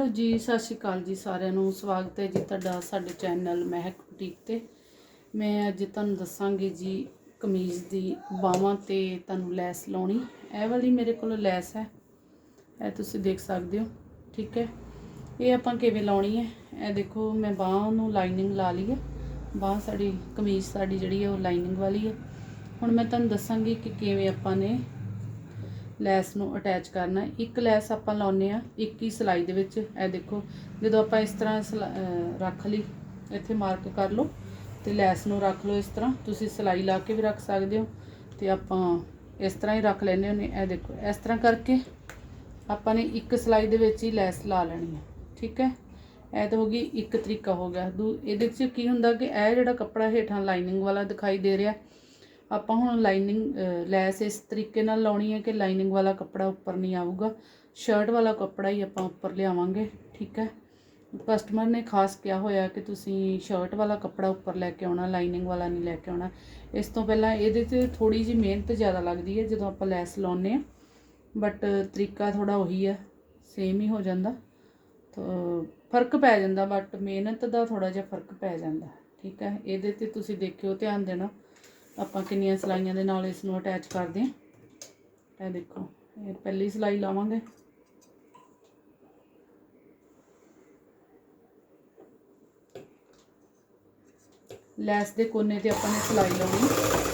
Hello ਜੀ, ਸਤਿ ਸ਼੍ਰੀ ਅਕਾਲ ਜੀ ਸਾਰਿਆਂ ਨੂੰ। ਸਵਾਗਤ ਹੈ ਜੀ ਤੁਹਾਡਾ ਸਾਡੇ ਚੈਨਲ ਮਹਿਕ ਬੁਟੀਕ ਤੇ। ਮੈਂ ਅੱਜ ਤੁਹਾਨੂੰ ਦੱਸਾਂਗੀ ਜੀ ਕਮੀਜ਼ ਦੀ ਬਾਹਾਂ ਤੇ ਤੁਹਾਨੂੰ ਲੈਸ ਲਾਉਣੀ। ਇਹ ਵਾਲੀ ਮੇਰੇ ਕੋਲ ਲੈਸ ਹੈ। ਇਹ ਤੁਸੀਂ ਦੇਖ ਸਕਦੇ ਹੋ, ਠੀਕ ਹੈ। ਇਹ ਆਪਾਂ ਕਿਵੇਂ ਲਾਉਣੀ ਹੈ? ਇਹ ਦੇਖੋ, ਮੈਂ ਬਾਹਾਂ ਨੂੰ ਲਾਈਨਿੰਗ ਲਾ ਲਈ ਹੈ। ਬਾਹ ਸਾਡੀ, ਕਮੀਜ਼ ਸਾਡੀ ਜਿਹੜੀ ਹੈ ਉਹ ਲਾਈਨਿੰਗ ਵਾਲੀ ਹੈ। ਹੁਣ ਮੈਂ ਤੁਹਾਨੂੰ ਦੱਸਾਂਗੀ ਕਿ ਕਿਵੇਂ ਆਪਾਂ ਨੇ ਲੈਸ ਨੂੰ ਅਟੈਚ ਕਰਨਾ। ਇੱਕ ਲੈਸ ਆਪਾਂ ਲਾਉਨੇ ਆ ਇੱਕ ਹੀ ਸਲਾਈ ਦੇ ਵਿੱਚ। ਇਹ ਦੇਖੋ, ਜਦੋਂ ਆਪਾਂ ਇਸ ਤਰ੍ਹਾਂ ਸਲਾ- ਰੱਖ ਲਈ, ਇੱਥੇ ਮਾਰਕ ਕਰ ਲਓ ਤੇ ਲੈਸ ਨੂੰ ਰੱਖ ਲਓ ਇਸ ਤਰ੍ਹਾਂ। ਤੁਸੀਂ ਸਲਾਈ ਲਾ ਕੇ ਵੀ ਰੱਖ ਸਕਦੇ ਹੋ ਤੇ ਆਪਾਂ ਇਸ ਤਰ੍ਹਾਂ ਹੀ ਰੱਖ ਲੈਨੇ ਹੁੰਨੇ ਇਹ ਦੇਖੋ, ਇਸ ਤਰ੍ਹਾਂ ਕਰਕੇ ਆਪਾਂ ਨੇ ਇੱਕ ਸਲਾਈ ਦੇ ਵਿੱਚ ਹੀ ਲੈਸ ਲਾ ਲੈਣੀ ਹੈ, ਠੀਕ ਹੈ? ਇਹ ਤਾਂ ਹੋ ਗਈ ਇੱਕ ਤਰੀਕਾ ਹੋ ਗਿਆ। ਦੂ, ਇਹਦੇ 'ਚ ਕੀ ਹੁੰਦਾ ਕਿ ਇਹ ਜਿਹੜਾ ਕੱਪੜਾ ਹੇਠਾਂ ਲਾਈਨਿੰਗ ਵਾਲਾ ਦਿਖਾਈ ਦੇ ਰਿਹਾ ਆਪਾਂ ਹੁਣ ਲਾਈਨਿੰਗ ਲੈਸ ਇਸ ਤਰੀਕੇ ਨਾਲ ਲਾਉਣੀ ਹੈ ਕਿ ਲਾਈਨਿੰਗ ਵਾਲਾ ਕੱਪੜਾ ਉੱਪਰ ਨਹੀਂ ਆਊਗਾ। ਸ਼ਰਟ ਵਾਲਾ ਕੱਪੜਾ ਹੀ ਆਪਾਂ ਉੱਪਰ ਲਿਆਵਾਂਗੇ, ਠੀਕ ਹੈ? ਕਸਟਮਰ ਨੇ ਖਾਸ ਕਿਹਾ ਹੋਇਆ ਕਿ ਤੁਸੀਂ ਸ਼ਰਟ ਵਾਲਾ ਕੱਪੜਾ ਉੱਪਰ ਲੈ ਕੇ ਆਉਣਾ ਲਾਈਨਿੰਗ ਵਾਲਾ ਨਹੀਂ ਲੈ ਕੇ ਆਉਣਾ। ਇਸ ਤੋਂ ਪਹਿਲਾਂ ਇਹਦੇ 'ਤੇ ਥੋੜੀ ਜਿਹੀ ਮਿਹਨਤ ਜ਼ਿਆਦਾ ਲੱਗਦੀ ਹੈ ਜਦੋਂ ਆਪਾਂ ਲੈਸ ਲਾਉਨੇ ਆ ਬਟ ਤਰੀਕਾ ਥੋੜਾ ਉਹੀ ਹੈ ਸੇਮ ਹੀ ਹੋ ਜਾਂਦਾ। ਫ਼ਰਕ ਪੈ ਜਾਂਦਾ ਬਟ ਮਿਹਨਤ ਦਾ ਥੋੜਾ ਜਿਹਾ ਫ਼ਰਕ ਪੈ ਜਾਂਦਾ, ਠੀਕ ਹੈ? ਇਹਦੇ ਤੇ ਤੁਸੀਂ ਦੇਖਿਓ, ਧਿਆਨ ਦੇਣਾ। ਆਪਾਂ ਕਿੰਨੀਆਂ ਸਲਾਈਆਂ ਦੇ ਨਾਲ ਇਸ ਨੂੰ ਅਟੈਚ ਕਰਦੇ ਹਾਂ। ਇਹ ਦੇਖੋ, ਇਹ ਪਹਿਲੀ ਸਲਾਈ ਲਾਵਾਂਗੇ। ਲੈਸ ਦੇ ਕੋਨੇ ਤੇ ਆਪਾਂ ਨੇ ਸਲਾਈ ਲਾਉਣੀ।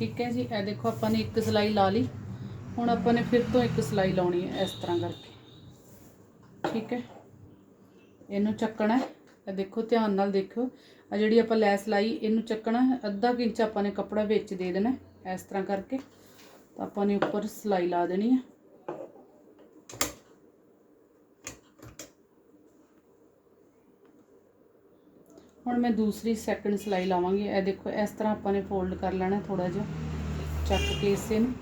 ਠੀਕ ਹੈ ਜੀ, ਇਹ ਦੇਖੋ ਆਪਾਂ ਨੇ ਇੱਕ ਸਲਾਈ ਲਾ ਲਈ। ਹੁਣ ਆਪਾਂ ਨੇ ਫਿਰ ਤੋਂ ਇੱਕ ਸਲਾਈ ਲਾਉਣੀ ਹੈ ਇਸ ਤਰ੍ਹਾਂ ਕਰਕੇ। ਠੀਕ ਹੈ, ਇਹਨੂੰ ਚੱਕਣਾ ਹੈ। ਇਹ ਦੇਖੋ, ਧਿਆਨ ਨਾਲ ਦੇਖੋ ਆ ਜਿਹੜੀ ਆਪਾਂ ਲੈਸ ਲਾਈ, ਇਹਨੂੰ ਚੱਕਣਾ ਹੈ। ਅੱਧਾ ਕੁ ਇੰਚ ਆਪਾਂ ਨੇ ਕੱਪੜਾ ਵਿੱਚ ਦੇ ਦੇਣਾ ਇਸ ਤਰ੍ਹਾਂ ਕਰਕੇ। ਤਾਂ ਆਪਾਂ ਨੇ ਉੱਪਰ ਸਲਾਈ ਲਾ ਦੇਣੀ ਹੈ। ਹੁਣ ਮੈਂ ਦੂਸਰੀ ਸੈਕੰਡ ਸਲਾਈ ਲਾਵਾਂਗੀ। ਇਹ ਦੇਖੋ, ਇਸ ਤਰ੍ਹਾਂ ਆਪਾਂ ਨੇ ਫੋਲਡ ਕਰ ਲੈਣਾ ਥੋੜਾ ਜਿਹਾ। ਚੱਕ ਕੇ ਇਸੇ ਨੂੰ।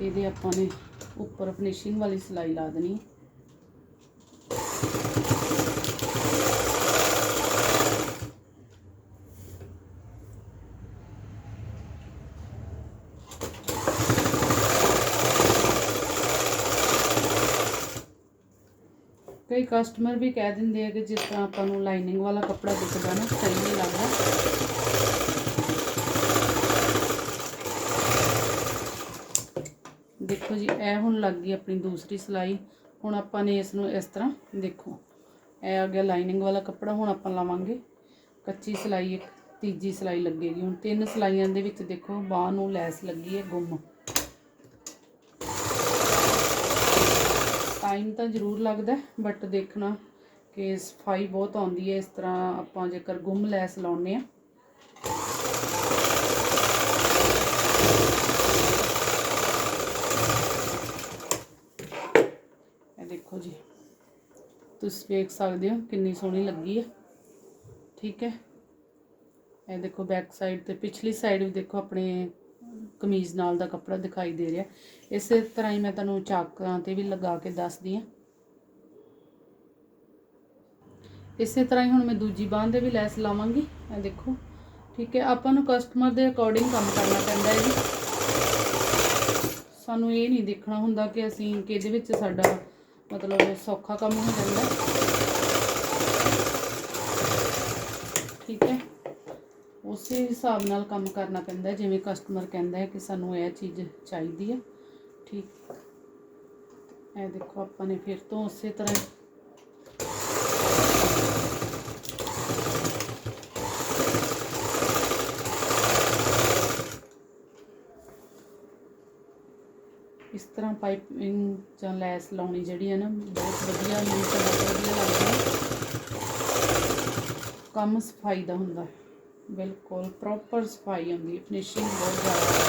ਇਹਦੇ ਆਪਾਂ ਨੇ ਉੱਪਰ ਫਿਨਿਸ਼ਿੰਗ ਵਾਲੀ ਸਲਾਈ ਲਾ ਦੇਣੀ। ਹੈ ਕਈ ਕਸਟਮਰ ਵੀ ਕਹਿ ਦਿੰਦੇ ਆ ਕਿ ਜਿਸ ਤਰ੍ਹਾਂ ਆਪਾਂ ਨੂੰ ਲਾਈਨਿੰਗ ਵਾਲਾ ਕੱਪੜਾ ਦਿਖਦਾ ਨਾ, ਸਹੀ ਨਹੀਂ ਲੱਗਦਾ। ਦੇਖੋ ਜੀ, ਇਹ ਹੁਣ ਲੱਗ ਗਈ ਆਪਣੀ ਦੂਸਰੀ ਸਲਾਈ। ਹੁਣ ਆਪਾਂ ਨੇ ਇਸ ਨੂੰ ਇਸ ਤਰ੍ਹਾਂ ਦੇਖੋ, ਇਹ ਆ ਗਿਆ ਲਾਈਨਿੰਗ ਵਾਲਾ ਕੱਪੜਾ, ਹੁਣ ਆਪਾਂ ਲਾਵਾਂਗੇ। ਕੱਚੀ ਸਲਾਈ ਇੱਕ, ਤੀਜੀ ਸਲਾਈ ਲੱਗੇਗੀ। ਹੁਣ ਤਿੰਨ ਸਲਾਈਆਂ ਦੇ ਵਿੱਚ ਦੇਖੋ, ਬਾਹ ਨੂੰ ਲੈਸ ਲੱਗੀ ਹੈ ਗੁੰਮ। ਟਾਈਮ ਤਾਂ ਜ਼ਰੂਰ ਲੱਗਦਾ ਬਟ ਦੇਖਣਾ ਕਿ ਸਫ਼ਾਈ ਬਹੁਤ ਆਉਂਦੀ ਹੈ, ਇਸ ਤਰ੍ਹਾਂ ਆਪਾਂ ਜੇਕਰ ਗੁੰਮ ਲੈਸ ਲਾਉਨੇ ਆ ਇਹ ਦੇਖੋ ਜੀ, ਤੁਸੀਂ ਵੇਖ ਸਕਦੇ ਹੋ ਕਿੰਨੀ ਸੋਹਣੀ ਲੱਗੀ ਹੈ। ਠੀਕ ਹੈ। ਇਹ ਦੇਖੋ ਬੈਕ ਸਾਈਡ ਤੇ ਪਿਛਲੀ ਸਾਈਡ ਵੀ ਦੇਖੋ ਆਪਣੇ ਕਮੀਜ਼ ਨਾਲ ਦਾ ਕੱਪੜਾ ਦਿਖਾਈ ਦੇ ਰਿਹਾ। ਇਸੇ ਤਰ੍ਹਾਂ ਹੀ ਮੈਂ ਤੁਹਾਨੂੰ ਚਾਕਾਂ ਤੇ ਵੀ ਲਗਾ ਕੇ ਦੱਸਦੀ ਹਾਂ। ਇਸੇ ਤਰ੍ਹਾਂ ਹੀ ਹੁਣ ਮੈਂ ਦੂਜੀ ਬਾਂਹ ਦੇ ਵੀ ਲੈਸ ਲਾਵਾਂਗੀ। ਇਹ ਦੇਖੋ, ਠੀਕ ਹੈ, ਆਪਾਂ ਨੂੰ ਕਸਟਮਰ ਦੇ ਅਕੋਰਡਿੰਗ ਕੰਮ ਕਰਨਾ ਪੈਂਦਾ ਹੈ ਜੀ। ਸਾਨੂੰ ਇਹ ਨਹੀਂ ਦੇਖਣਾ ਹੁੰਦਾ ਕਿ ਅਸੀਂ ਕਿਹਦੇ ਵਿੱਚ ਸਾਡਾ ਮਤਲਬ ਸੌਖਾ ਕੰਮ ਹੋ ਜਾਂਦਾ। ਠੀਕ ਹੈ। ਉਸੇ ਹਿਸਾਬ ਨਾਲ ਕੰਮ ਕਰਨਾ ਪੈਂਦਾ ਜਿਵੇਂ ਕਸਟਮਰ ਕਹਿੰਦਾ ਹੈ ਕਿ ਸਾਨੂੰ ਇਹ ਚੀਜ਼ ਚਾਹੀਦੀ ਹੈ ਠੀਕ। ਇਹ ਦੇਖੋ ਆਪਾਂ ਨੇ ਫਿਰ ਤੋਂ ਉਸੇ ਤਰ੍ਹਾਂ ਇਸ ਤਰ੍ਹਾਂ ਪਾਈਪਿੰਗ ਜਾਂ ਲੈਸ ਲਾਉਣੀ ਜਿਹੜੀ ਹੈ ਨਾ, ਬਹੁਤ ਵਧੀਆ ਮੈਨੂੰ ਤਾਂ ਵਧੀਆ ਲੱਗਦੀ ਕੰਮ ਸਫ਼ਾਈ ਦਾ ਹੁੰਦਾ। ਹੈ ਬਿਲਕੁਲ ਪ੍ਰੋਪਰ ਸਫ਼ਾਈ ਹੁੰਦੀ ਹੈ ਫਿਨਿਸ਼ਿੰਗ ਬਹੁਤ ਜ਼ਿਆਦਾ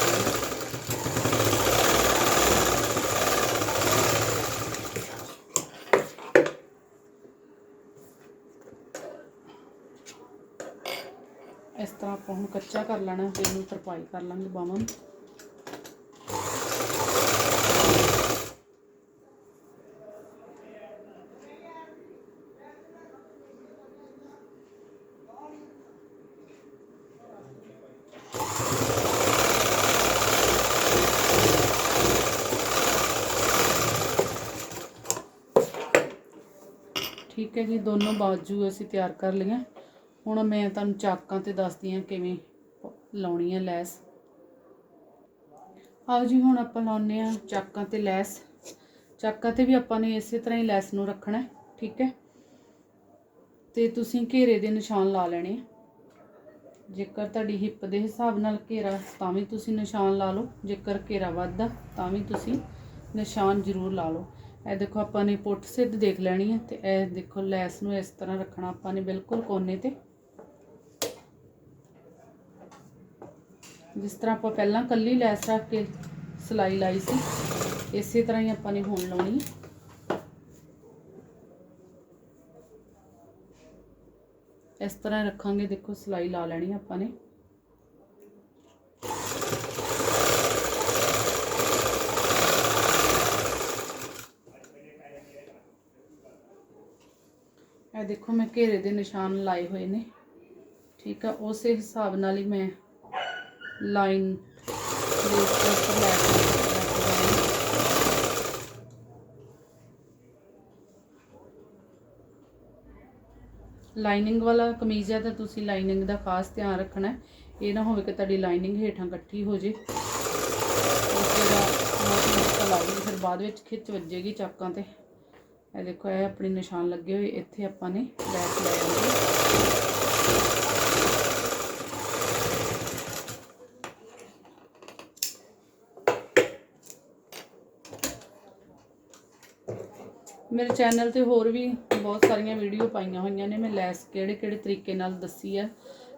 ਇਸ ਤਰ੍ਹਾਂ ਆਪਾਂ ਹੁਣ ਕੱਚਾ ਕਰ ਲੈਣਾ, ਫਿਰ ਇਹਨੂੰ ਤਰਪਾਈ ਕਰ ਲਾਂਗੇ ਬਾਵਾਂ ਠੀਕ ਹੈ ਜੀ, ਦੋਨੋਂ ਬਾਜੂ ਅਸੀਂ ਤਿਆਰ ਕਰ ਲਈਆਂ। ਹੁਣ ਮੈਂ ਤੁਹਾਨੂੰ ਚਾਕਾਂ ਤੇ ਦੱਸਦੀ ਹਾਂ ਕਿਵੇਂ ਲਾਉਣੀ ਹੈ ਲੈਸ। ਆਓ ਜੀ, ਹੁਣ ਆਪਾਂ ਲਾਉਨੇ ਆ ਚਾਕਾਂ ਤੇ ਲੈਸ। ਚਾਕਾਂ ਤੇ ਵੀ ਆਪਾਂ ਨੇ ਇਸੇ ਤਰ੍ਹਾਂ ਹੀ ਲੈਸ ਨੂੰ ਰੱਖਣਾ, ਠੀਕ ਹੈ। ਤੇ ਤੁਸੀਂ ਘੇਰੇ ਦੇ ਨਿਸ਼ਾਨ ਲਾ ਲੈਣੇ ਆ। ਜੇਕਰ ਤੁਹਾਡੀ ਹਿੱਪ ਦੇ ਹਿਸਾਬ ਨਾਲ ਘੇਰਾ, ਤਾਂ ਵੀ ਤੁਸੀਂ ਨਿਸ਼ਾਨ ਲਾ ਲਓ। ਜੇਕਰ ਘੇਰਾ ਵੱਧਦਾ, ਤਾਂ ਵੀ ਤੁਸੀਂ ਨਿਸ਼ਾਨ ਜ਼ਰੂਰ ਲਾ ਲਓ। ਇਹ ਦੇਖੋ ਆਪਾਂ ਨੇ ਪੁੱਠ ਸਿੱਧ ਦੇਖ ਲੈਣੀ ਹੈ ਤੇ ਇਹ ਦੇਖੋ ਲੈਸ ਨੂੰ ਇਸ ਤਰ੍ਹਾਂ ਰੱਖਣਾ ਆਪਾਂ ਨੇ ਬਿਲਕੁਲ ਕੋਨੇ ਤੇ। ਜਿਸ ਤਰ੍ਹਾਂ ਆਪਾਂ ਪਹਿਲਾਂ ਕੱਲੀ ਲੈਸ ਰੱਖ ਕੇ ਸਲਾਈ ਲਾਈ ਸੀ, ਇਸੇ ਤਰ੍ਹਾਂ ਹੀ ਆਪਾਂ ਨੇ ਹੁਣ ਲਾਉਣੀ ਹੈ। ਇਸ ਤਰ੍ਹਾਂ ਰੱਖਾਂਗੇ, ਦੇਖੋ ਸਲਾਈ ਲਾ ਲੈਣੀ ਆਪਾਂ ਨੇ। ਇਹ ਦੇਖੋ ਮੈਂ ਘੇਰੇ ਦੇ ਨਿਸ਼ਾਨ ਲਾਏ ਹੋਏ ਨੇ। ਠੀਕ ਆ, ਉਸੇ ਹਿਸਾਬ ਨਾਲ ਹੀ ਮੈਂ ਲਾਈਨ ਦੇ ਉੱਪਰ ਲੈ ਕੇ ਲਾਈਨਿੰਗ ਵਾਲਾ ਕਮੀਜ਼ ਹੈ ਤਾਂ ਤੁਸੀਂ ਲਾਈਨਿੰਗ ਦਾ ਖਾਸ ਧਿਆਨ ਰੱਖਣਾ ਇਹ ਨਾ ਹੋਵੇ ਕਿ ਤੁਹਾਡੀ ਲਾਈਨਿੰਗ ਹੇਠਾਂ ਇਕੱਠੀ ਹੋ ਜੇ। ਉਸੇ ਦਾ ਬਹੁਤ ਮੁਸ਼ਕਲ ਆਊਗੀ ਫਿਰ ਬਾਅਦ ਵਿੱਚ ਖਿੱਚ ਵੱਜੇਗੀ ਚਾਕਾਂ ਤੇ। ਇਹ ਦੇਖੋ, ਇਹ ਆਪਣੇ ਨਿਸ਼ਾਨ ਲੱਗੇ ਹੋਏ, ਇੱਥੇ ਆਪਾਂ ਨੇ ਲੈਸ ਲੈ ਆਉਂਦੇ ਮੇਰੇ ਚੈਨਲ ਤੇ ਹੋਰ ਵੀ ਬਹੁਤ ਸਾਰੀਆਂ ਵੀਡੀਓ ਪਾਈਆਂ ਹੋਈਆਂ ਨੇ, ਮੈਂ ਲੈਸ ਕਿਹੜੇ ਕਿਹੜੇ ਤਰੀਕੇ ਨਾਲ ਦੱਸੀ ਹੈ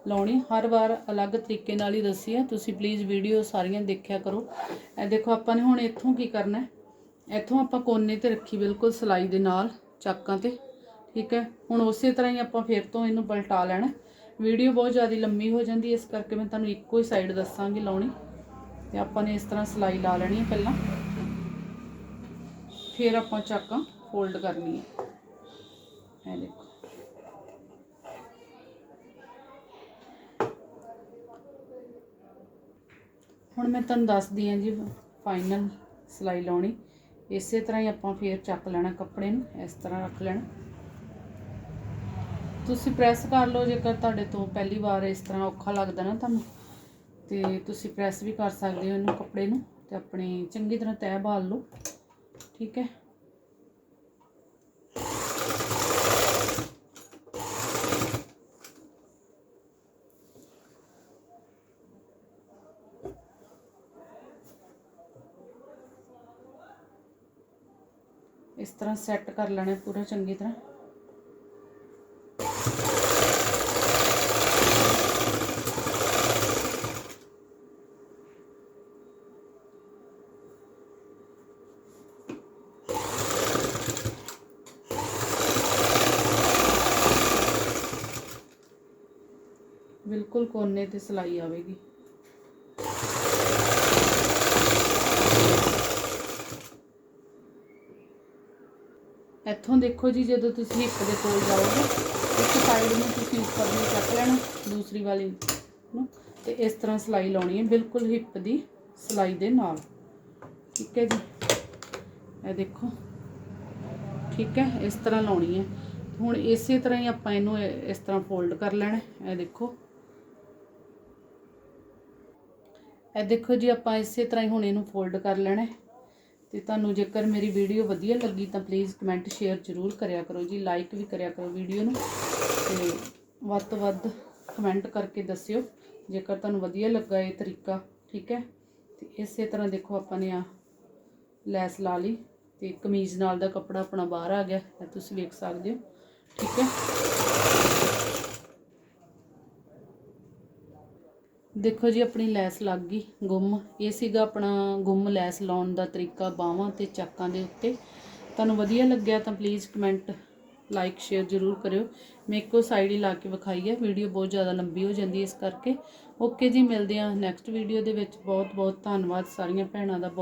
ਲਾਉਣੀ, ਹਰ ਵਾਰ ਅਲੱਗ ਤਰੀਕੇ ਨਾਲ ਹੀ ਦੱਸੀ ਹੈ ਤੁਸੀਂ ਪਲੀਜ਼ ਵੀਡੀਓ ਸਾਰੀਆਂ ਦੇਖਿਆ ਕਰੋ। ਇਹ ਦੇਖੋ, ਆਪਾਂ ਨੇ ਹੁਣ ਇੱਥੋਂ ਕੀ ਕਰਨਾ ਹੈ? ਇੱਥੋਂ ਆਪਾਂ ਕੋਨੇ ਤੇ ਰੱਖੀ ਬਿਲਕੁਲ ਸਲਾਈ ਦੇ ਨਾਲ ਚਾਕਾਂ ਤੇ, ਠੀਕ ਹੈ? ਹੁਣ ਉਸੇ ਤਰ੍ਹਾਂ ਹੀ ਆਪਾਂ ਫਿਰ ਤੋਂ ਇਹਨੂੰ ਪਲਟਾ ਲੈਣਾ। ਵੀਡੀਓ ਬਹੁਤ ਜ਼ਿਆਦਾ ਲੰਮੀ ਹੋ ਜਾਂਦੀ ਹੈ, ਇਸ ਕਰਕੇ ਮੈਂ ਤੁਹਾਨੂੰ ਇੱਕੋ ਹੀ ਸਾਈਡ ਦੱਸਾਂਗੀ ਲਾਉਣੀ। ਤੇ ਆਪਾਂ ਨੇ ਇਸ ਤਰ੍ਹਾਂ ਸਲਾਈ ਲਾ ਲੈਣੀ ਹੈ ਪਹਿਲਾਂ। ਫਿਰ ਆਪਾਂ ਚਾਕਾਂ ਫੋਲਡ ਕਰਨੀ ਹੈ ਇਹ ਦੇਖੋ। ਹੁਣ ਮੈਂ ਤੁਹਾਨੂੰ ਦੱਸਦੀ ਹਾਂ ਜੀ ਫਾਈਨਲ ਸਿਲਾਈ ਲਾਉਣੀ। ਇਸੇ ਤਰ੍ਹਾਂ ਹੀ ਆਪਾਂ ਫੇਰ ਚੱਕ ਲੈਣਾ ਕੱਪੜੇ ਨੂੰ, ਇਸ ਤਰ੍ਹਾਂ ਰੱਖ ਲੈਣਾ। ਤੁਸੀਂ ਪ੍ਰੈਸ ਕਰ ਲਓ, ਜੇਕਰ ਤੁਹਾਡੇ ਤੋਂ ਪਹਿਲੀ ਵਾਰ ਇਸ ਤਰ੍ਹਾਂ ਔਖਾ ਲੱਗਦਾ ਨਾ ਤੁਹਾਨੂੰ, ਤੇ ਤੁਸੀਂ ਪ੍ਰੈਸ ਵੀ ਕਰ ਸਕਦੇ ਹੋ ਇਹਨੂੰ ਕੱਪੜੇ ਨੂੰ, ਤੇ ਆਪਣੀ ਚੰਗੀ ਤਰ੍ਹਾਂ ਤੈਅ ਬਾਲ ਲਓ, ਠੀਕ ਹੈ। ਇਸ ਤਰ੍ਹਾਂ ਸੈੱਟ ਕਰ ਲੈਣਾ ਪੂਰਾ ਚੰਗੀ ਤਰ੍ਹਾਂ ਬਿਲਕੁਲ ਕੋਨੇ ਤੇ ਸਿਲਾਈ ਆਵੇਗੀ ਇੱਥੋਂ ਦੇਖੋ ਜੀ, ਜਦੋਂ ਤੁਸੀਂ ਹਿੱਪ ਦੇ ਕੋਲ ਜਾਓਗੇ, ਇੱਕ ਸਾਈਡ ਨੂੰ ਤੁਸੀਂ ਉੱਪਰ ਨੂੰ ਚੱਕ ਲੈਣਾ, ਦੂਸਰੀ ਵਾਲੀ ਨੂੰ, ਤੇ ਇਸ ਤਰ੍ਹਾਂ ਸਿਲਾਈ ਲਾਉਣੀ ਹੈ, ਬਿਲਕੁਲ ਹਿੱਪ ਦੀ ਸਿਲਾਈ ਦੇ ਨਾਲ। ਠੀਕ ਹੈ ਜੀ? ਇਹ ਦੇਖੋ। ਠੀਕ ਹੈ, ਇਸ ਤਰ੍ਹਾਂ ਲਾਉਣੀ ਹੈ। ਹੁਣ ਇਸੇ ਤਰ੍ਹਾਂ ਹੀ ਆਪਾਂ ਇਹਨੂੰ ਇਸ ਤਰ੍ਹਾਂ ਫੋਲਡ ਕਰ ਲੈਣਾ ਇਹ ਦੇਖੋ। ਇਹ ਦੇਖੋ ਜੀ, ਆਪਾਂ ਇਸੇ ਤਰ੍ਹਾਂ ਹੀ ਹੁਣ ਇਹਨੂੰ ਫੋਲਡ ਕਰ ਲੈਣਾ ਤੇ ਤੁਹਾਨੂੰ ਜੇਕਰ ਮੇਰੀ ਵੀਡੀਓ ਵਧੀਆ ਲੱਗੀ ਤਾਂ ਪਲੀਜ਼ ਕਮੈਂਟ ਸ਼ੇਅਰ ਜ਼ਰੂਰ ਕਰਿਆ ਕਰੋ ਜੀ ਲਾਈਕ ਵੀ ਕਰਿਆ ਕਰੋ ਵੀਡੀਓ ਨੂੰ ਤੇ ਵੱਧ ਤੋਂ ਵੱਧ ਕਮੈਂਟ ਕਰਕੇ ਦੱਸਿਓ ਜੇਕਰ ਤੁਹਾਨੂੰ ਵਧੀਆ ਲੱਗਾ ਇਹ ਤਰੀਕਾ, ਠੀਕ ਹੈ? ਤੇ ਇਸੇ ਤਰ੍ਹਾਂ ਦੇਖੋ ਆਪਾਂ ਨੇ ਆ ਲੈਸ ਲਾ ਲਈ ਤੇ ਕਮੀਜ਼ ਨਾਲ ਦਾ ਕੱਪੜਾ ਆਪਣਾ ਬਾਹਰ ਆ ਗਿਆ, ਇਹ ਤੁਸੀਂ ਵੇਖ ਸਕਦੇ ਹੋ, ਠੀਕ ਹੈ? ਦੇਖੋ ਜੀ, ਆਪਣੀ ਲੈਸ ਲੱਗ ਗਈ ਗੁੰਮ। ਇਹ ਸੀਗਾ ਆਪਣਾ ਗੁੰਮ ਲੈਸ ਲਾਉਣ ਦਾ ਤਰੀਕਾ ਬਾਹਾਂ ਤੇ ਚਾਕਾਂ ਦੇ ਉੱਤੇ। ਤੁਹਾਨੂੰ ਵਧੀਆ ਲੱਗਿਆ ਤਾਂ ਪਲੀਜ਼ ਕਮੈਂਟ ਲਾਈਕ ਸ਼ੇਅਰ ਜ਼ਰੂਰ ਕਰਿਓ। ਮੈਂ ਇੱਕੋ ਸਾਈਡ ਹੀ ਲਾ ਕੇ ਵਿਖਾਈ ਹੈ। ਵੀਡੀਓ ਬਹੁਤ ਜ਼ਿਆਦਾ ਲੰਬੀ ਹੋ ਜਾਂਦੀ ਹੈ ਇਸ ਕਰਕੇ। ਓਕੇ ਜੀ, ਮਿਲਦੇ ਹਾਂ ਨੈਕਸਟ ਵੀਡੀਓ ਦੇ ਵਿੱਚ। ਬਹੁਤ ਬਹੁਤ ਧੰਨਵਾਦ ਸਾਰੀਆਂ ਭੈਣਾਂ ਦਾ। ਬਹੁਤ